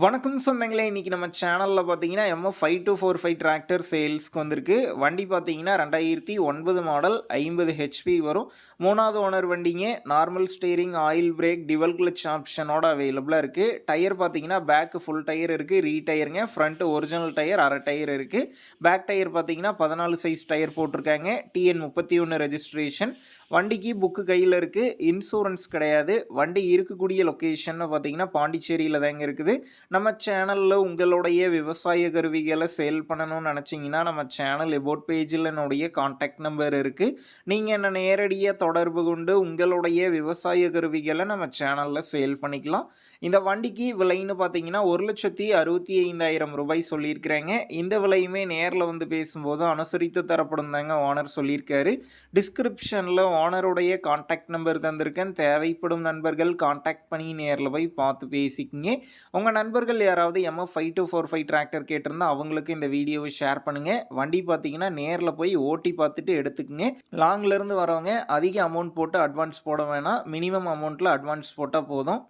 வணக்கம் சொந்தங்களே இன்றைக்கி நம்ம சேனலில் பார்த்தீங்கன்னா MF five two four five tractor சேல்ஸ்க்கு வந்திருக்கு. வண்டி பார்த்தீங்கன்னா ரெண்டாயிரத்தி ஒன்பது மாடல் ஐம்பது ஹெச்பி வரும். மூணாவது ஓனர் வண்டிங்க normal steering oil brake டிவல் clutch ஆப்ஷனோட அவைலபிளாக இருக்குது டயர் பார்த்தீங்கன்னா பேக்கு ஃபுல் டயர் இருக்குது ரீ டயருங்க ஃப்ரண்ட்டு ஒரிஜினல் டயர் அரை டயர் இருக்குது பேக் டயர் பார்த்தீங்கன்னா பதினாலு சைஸ் டயர் போட்டிருக்காங்க. டிஎன் முப்பத்தி ஒன்று ரெஜிஸ்ட்ரேஷன் வண்டிக்கு புக்கு கையில் இருக்குது இன்சூரன்ஸ் கிடையாது. வண்டி இருக்கக்கூடிய லொக்கேஷன் பார்த்தீங்கன்னா பாண்டிச்சேரியில் தாங்க இருக்குது. நம்ம சேனலில் உங்களுடைய விவசாய கருவிகளை சேல் பண்ணணும்னு நினச்சிங்கன்னா நம்ம சேனல் எபோட் பேஜில் என்னுடைய காண்டாக்ட் நம்பர் இருக்குது நீங்கள் என்ன நேரடியாக தொடர்பு கொண்டு உங்களுடைய விவசாய கருவிகளை நம்ம சேனலில் சேல் பண்ணிக்கலாம். இந்த வண்டிக்கு விலைன்னு பார்த்தீங்கன்னா ஒரு லட்சத்தி அறுபத்தி ஐந்தாயிரம் ரூபாய் சொல்லியிருக்கிறாங்க. இந்த விலையுமே நேரில் வந்து பேசும்போது அனுசரித்து தரப்படும் தாங்க ஓனர் சொல்லியிருக்காரு. டிஸ்கிரிப்ஷனில் ஓனருடைய காண்டாக்ட் நம்பர் தந்திருக்கேன். தேவைப்படும் நண்பர்கள் காண்டாக்ட் பண்ணி நேரில் போய் பார்த்து பேசிக்கிங்க. உங்கள் நண்பர்கள் யாராவது MF five two four five tractor கேட்டிருந்தா அவங்களுக்கு இந்த வீடியோவை ஷேர் பண்ணுங்கள் வண்டி பார்த்தீங்கன்னா நேரில் போய் ஓட்டி பார்த்துட்டு எடுத்துக்கங்க. லாங்லேருந்து வரவங்க அதிக அமௌண்ட் போட்டு அட்வான்ஸ் போட வேணாம். மினிமம் அமௌண்ட்டில் அட்வான்ஸ் போட்டால் போதும்.